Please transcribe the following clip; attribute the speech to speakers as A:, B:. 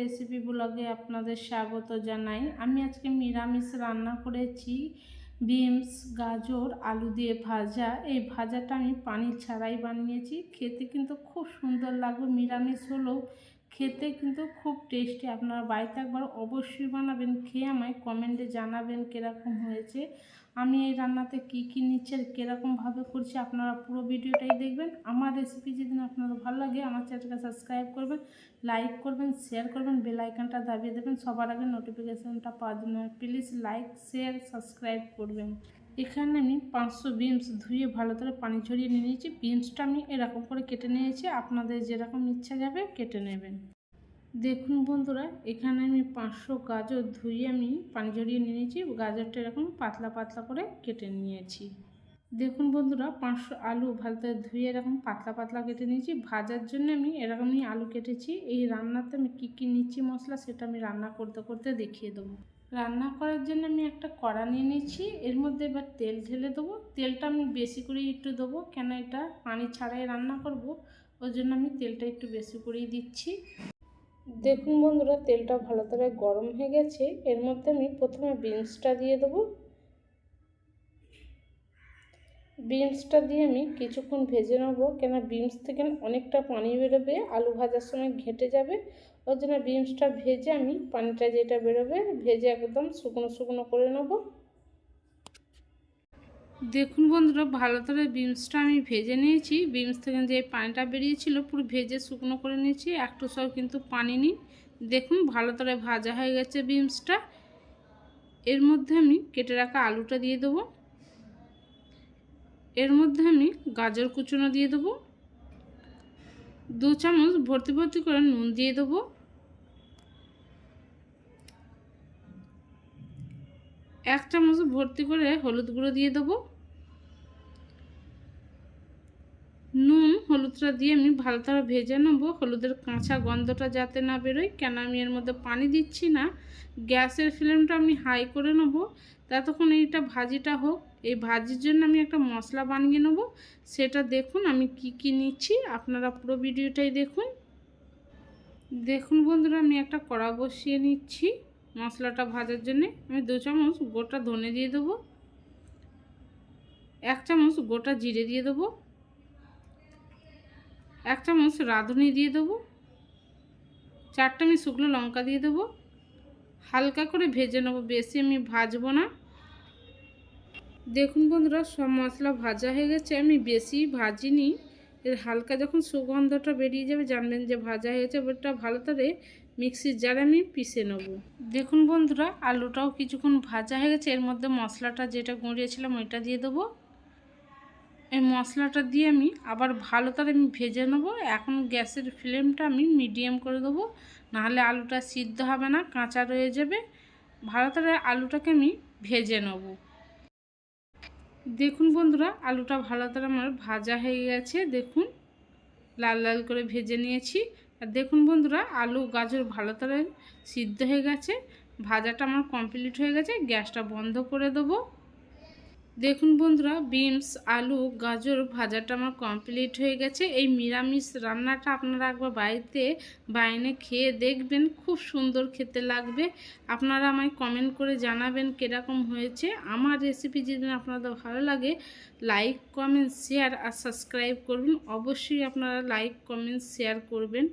A: Recipe ব্লগে আপনাদের স্বাগত জানাই। আমি আজকে নিরামিষ রান্না করেছি বিনস, গাজর, আলু দিয়ে ভাজা। এই ভাজাটা আমি পানি ছাড়াই বানিয়েছি। খেতে কিন্তু খুব সুন্দর লাগবে নিরামিষ হলেও খেতে কিন্তু খুব টেস্টি। আপনারা বাড়িতে একবার অবশ্যই বানাবেন, খেয়ে আমায় কমেন্টে জানাবেন কীরকম হয়েছে। আমি এই রান্নাতে কি কি নিচ্ছি আর কীরকমভাবে করছি, আপনারা পুরো ভিডিওটাই দেখবেন। আমার রেসিপি যদি আপনাদের ভালো লাগে, আমার চ্যানেলটা সাবস্ক্রাইব করবেন লাইক করবেন শেয়ার করবেন বেল আইকনটা দাবিয়ে দেবেন। সবার আগে নোটিফিকেশানটা পাওয়ার জন্য প্লিজ লাইক শেয়ার সাবস্ক্রাইব করবেন। এখানে আমি পাঁচশো বিনস ধুয়ে ভালো করে পানি ঝরিয়ে নিয়ে নিয়েছি। বিনসটা আমি এরকম করে কেটে নিয়েছি। আপনাদের যেরকম ইচ্ছা যাবে কেটে নেবেন। দেখুন বন্ধুরা, এখানে আমি পাঁচশো গাজর ধুয়ে আমি পানি ঝরিয়ে নিয়ে নিয়েছি। গাজরটা এরকম পাতলা পাতলা করে কেটে নিয়েছি। দেখুন বন্ধুরা, পাঁচশো আলু ভালো করে ধুয়ে এরকম পাতলা পাতলা কেটে নিয়েছি। ভাজার জন্য আমি এরকমই আলু কেটেছি। এই রান্নাতে আমি কী কী নিচ্ছি মশলা সেটা আমি রান্না করতে করতে দেখিয়ে দেবো। রান্না করার জন্য আমি একটা কড়া নিয়ে নিয়েছি। এর মধ্যে এবার তেল ঢেলে দেবো। তেলটা আমি বেশি করে একটু দেবো। কেন এটা পানি ছাড়াই রান্না করব, ওই জন্য আমি তেলটা একটু বেশি করেই দিচ্ছি। দেখুন বন্ধুরা, তেলটা ভালো করে গরম হয়ে গেছে। এর মধ্যে আমি প্রথমে বিনসটা দিয়ে দেবো। বিনসটা দিয়ে আমি কিছুক্ষণ ভেজে নেব। কেন বিনস থেকে অনেকটা পানি বেরোবে, আলু ভাজার সময় ঘেটে যাবে। ওই জন্য বিনসটা ভেজে আমি পানিটা যেটা বেরোবে, ভেজে একদম শুকনো শুকনো করে নেব। দেখুন বন্ধুরা, ভালো করে বিনসটা আমি ভেজে নিয়েছি। বিনস থেকে যে পানিটা বেরিয়েছিল, পুরো ভেজে শুকনো করে নিয়েছি। একটু সব কিন্তু পানি নিই। দেখুন, ভালো করে ভাজা হয়ে গেছে বিনসটা। এর মধ্যে আমি কেটে রাখা আলুটা দিয়ে দেবো। এর মধ্যে আমি গাজর কুচুনো দিয়ে দেবো। দু চামচ ভর্তি ভর্তি করে নুন দিয়ে দেবো। এক চামচ ভর্তি করে হলুদ গুঁড়ো দিয়ে দেবো নুন হলুদটা দিয়ে আমি ভালো করে ভেজে নেব। হলুদের কাঁচা গন্ধটা যাতে না বেরোয়, কেন আমি এর মধ্যে পানি দিচ্ছি না, গ্যাসের ফ্লেমটা আমি হাই করে নেব। ততক্ষণ এইটা ভাজিটা হোক। এই ভাজির জন্য আমি একটা মশলা বানিয়ে নেব। সেটা দেখুন, আমি কি কি নিচ্ছি। আপনারা পুরো ভিডিওটাই দেখুন। দেখুন বন্ধুরা, আমি একটা কড়া বসিয়ে নিচ্ছি মশলাটা ভাজার জন্যে। আমি দু চামচ গোটা ধনে দিয়ে দেবো। এক চামচ গোটা জিরে দিয়ে দেবো। এক চামচ রাঁধুনি দিয়ে দেবো, চারটা আমি শুকনো লঙ্কা দিয়ে দেবো, হালকা করে ভেজে নেব, বেশি আমি ভাজবো না। দেখুন বন্ধুরা, সব মশলা ভাজা হয়ে গেছে, আমি বেশি ভাজিনি। এর হালকা যখন সুগন্ধটা বেরিয়ে যাবে, জানবেন যে ভাজা হয়ে গেছে ওটা ভালো করে মিক্সির জারে আমি পিষে নেব। দেখুন বন্ধুরা, আলুটাও কিছুক্ষণ ভাজা হয়ে গেছে, এর মধ্যে মশলাটা যেটা গুঁড়িয়েছিলাম, ওইটা দিয়ে দেবো। এই মশলাটা দিয়ে আমি আবার ভালো করে আমি ভেজে নেব। এখন গ্যাসের ফ্লেমটা আমি মিডিয়াম করে দেবো। নাহলে আলুটা সিদ্ধ হবে না, কাঁচা রয়ে যাবে। ভালো করে আলুটাকে আমি ভেজে নেব। দেখুন বন্ধুরা, আলুটা ভালো করে আমার ভাজা হয়ে গেছে। দেখুন, লাল লাল করে ভেজে নিয়েছি। আর দেখুন বন্ধুরা, আলু, গাজর ভালো করে সিদ্ধ হয়ে গেছে। ভাজাটা আমার কমপ্লিট হয়ে গেছে। গ্যাসটা বন্ধ করে দেবো। দেখুন বন্ধুরা, বিনস, আলু, গাজর ভাজাটা আমার কমপ্লিট হয়ে গেছে। এই নিরামিষ রান্নাটা আপনারা একবার বাড়িতে বাইনে খেয়ে দেখবেন, খুব সুন্দর খেতে লাগবে। আপনারা আমায় কমেন্ট করে জানাবেন কীরকম হয়েছে। আমার রেসিপি যদি আপনাদের ভালো লাগে লাইক কমেন্ট শেয়ার আর সাবস্ক্রাইব করবেন অবশ্যই আপনারা লাইক কমেন্ট শেয়ার করবেন।